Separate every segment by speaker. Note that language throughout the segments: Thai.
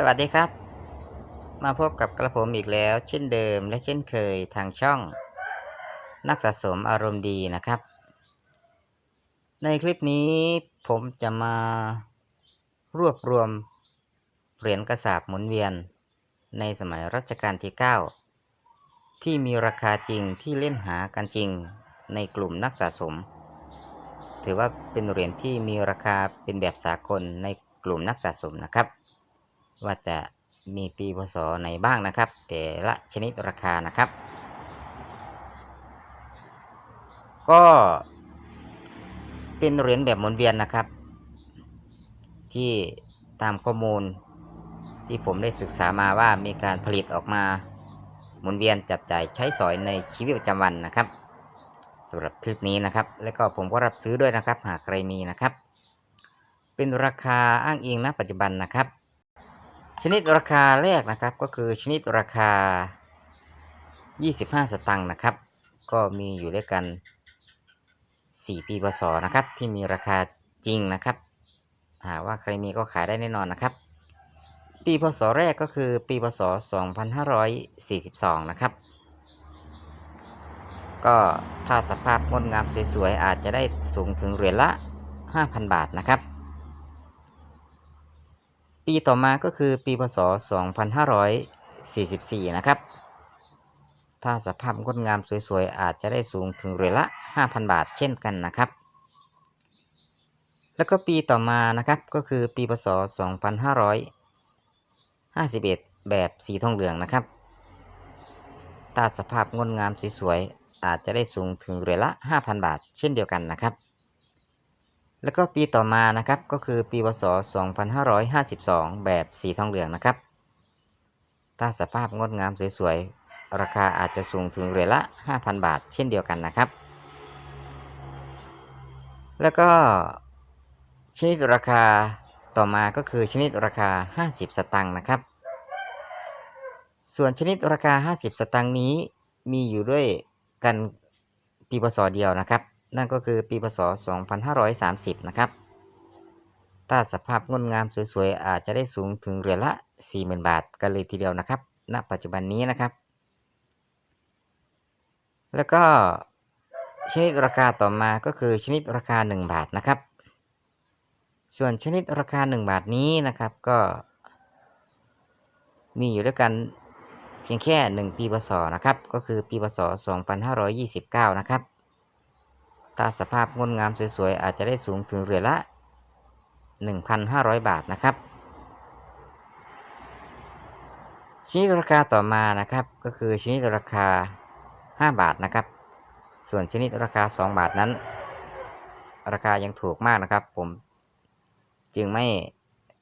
Speaker 1: สวัสดีครับ มาพบกับกระผมอีกแล้ว เช่นเดิมและเช่นเคยทางช่อง นักสะสมอารมณ์ดีนะครับ ในคลิปนี้ผมจะมารวบรวมเหรียญกระสาบหมุนเวียน ในสมัยรัชกาลที่ 9 ที่มีราคาจริงที่เล่นหากันจริงในกลุ่มนักสะสม ถือว่าเป็นเหรียญที่มีราคาเป็นแบบสากลในกลุ่มนักสะสมนะครับ ว่าจะมีปีพศไหนบ้างนะครับ แต่ละชนิดราคานะครับ ก็เป็นเหรียญแบบหมุนเวียนนะครับ ที่ตามข้อมูลที่ผมได้ศึกษามาว่ามีการผลิตออกมาหมุนเวียนจับจ่ายใช้สอยในชีวิตประจำวันนะครับสำหรับคลิปนี้นะครับ แล้วก็ผมก็รับซื้อด้วยนะครับ หากใครมีนะครับ เป็นราคาอ้างอิงณปัจจุบันนะครับ ชนิดราคาแรกนะครับ ก็คือชนิดราคา 25 สตังค์นะครับ ก็มีอยู่ด้วยกัน 4 ปีพศนะครับ ที่มีราคาจริงนะครับ หากว่าใครมีก็ขายได้แน่นอนนะครับ ปีพศแรกก็คือปีพศ 2542 นะครับ ก็ถ้าสภาพงดงามสวยๆอาจจะได้สูงถึงเหรียญละ 5,000 บาทนะครับ ปีต่อมาก็คือปีพศ 2544 นะครับ ถ้าสภาพงดงามสวยๆ อาจจะได้สูงถึงเหรียญละ 5,000 บาทเช่นกันนะครับ แล้วก็ปีต่อมานะครับก็คือปีพศ 2551 แบบสีทองเหลืองนะครับ ถ้าสภาพงดงามสวยๆอาจจะได้สูงถึงเหรียญละ 5,000 บาทเช่นเดียวกันนะครับ แล้วก็ปีต่อมานะครับก็คือปีพศ2552 แบบสีทองเหลืองนะครับ ถ้าสภาพงดงามสวยๆ ราคาอาจจะสูงถึงเหรียญละ 5,000 บาท เช่นเดียวกันนะครับ แล้วก็ชนิดราคาต่อมาก็คือชนิดราคา 50 สตังค์นะครับ ส่วนชนิดราคา 50 สตังค์นี้มีอยู่ด้วยกันปีพศเดียวนะครับ นั่นก็คือปีพศ 2530 นะครับ ถ้าสภาพงดงามสวยๆ อาจจะได้สูงถึงเหรียญละ 40,000 บาทกันเลยทีเดียวนะครับ ณ ปัจจุบันนี้นะครับ แล้วก็ชนิดราคาต่อมาก็คือชนิดราคา 1 บาทนะครับ ส่วนชนิดราคา 1 บาทนี้นะครับก็ มีอยู่ด้วยกันเพียงแค่ 1 ปีพศนะครับ ก็คือปีพศ 2529 นะครับ ถ้าสภาพงดงามสวยๆ อาจจะได้สูงถึงเหรียญละ 1,500 บาทนะครับชนิดราคาต่อมานะครับ ก็คือชนิดราคา 5 บาทนะครับ ส่วนชนิดราคา 2 บาทนั้น ราคายังถูกมากนะครับ ผมจึงไม่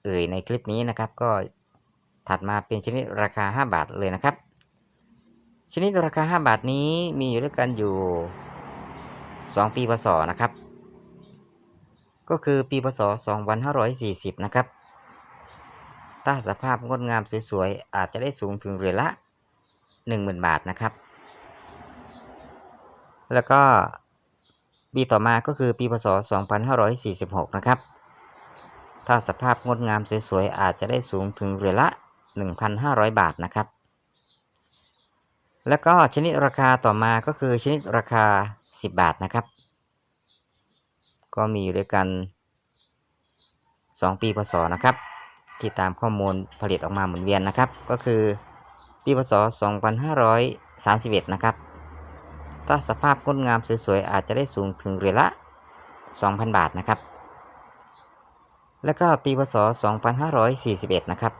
Speaker 1: เอ่ยในคลิปนี้นะครับ ก็ถัดมาเป็นชนิดราคา 5 บาทเลยนะครับ ชนิดราคา 5 บาทนี้มีอยู่ด้วยกันอยู่ 2 ปีพศนะครับ ก็คือปีพศ 2540 นะครับถ้าสภาพงดงามสวยๆ อาจจะได้สูงถึงเหรียญละ 10,000 บาทนะครับ แล้วก็ปีต่อมาก็คือปีพศ 2546 นะครับ ถ้าสภาพงดงามสวยๆ อาจจะได้สูงถึงเหรียญละ 1,500 บาทนะครับ แล้วก็ชนิดราคาต่อมาก็คือชนิดราคา 10บาทนะครับ ก็มีอยู่ด้วยกัน2ปีพศนะครับ ที่ตามข้อมูลผลิตออกมาหมุนเวียนนะครับ ก็คือปีพศ2531 นะครับ ถ้าสภาพงดงามสวยๆ อาจจะได้สูงถึงเหรียญละ 2,000 บาทนะครับ แล้วก็ปีพศ2541 นะครับ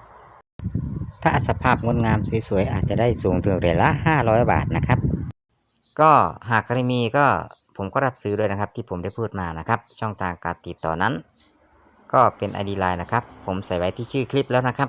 Speaker 1: ถ้าสภาพงดงามสวยๆ อาจจะได้สูงถึงเหรียญละ 500 บาทนะครับ ก็หากใครมีก็ผมก็รับซื้อด้วยนะครับ ที่ผมได้พูดมานะครับ ช่องทางการติดต่อนั้น ก็เป็น ID ไลน์นะครับ ผมใส่ไว้ที่ชื่อคลิปแล้วนะครับ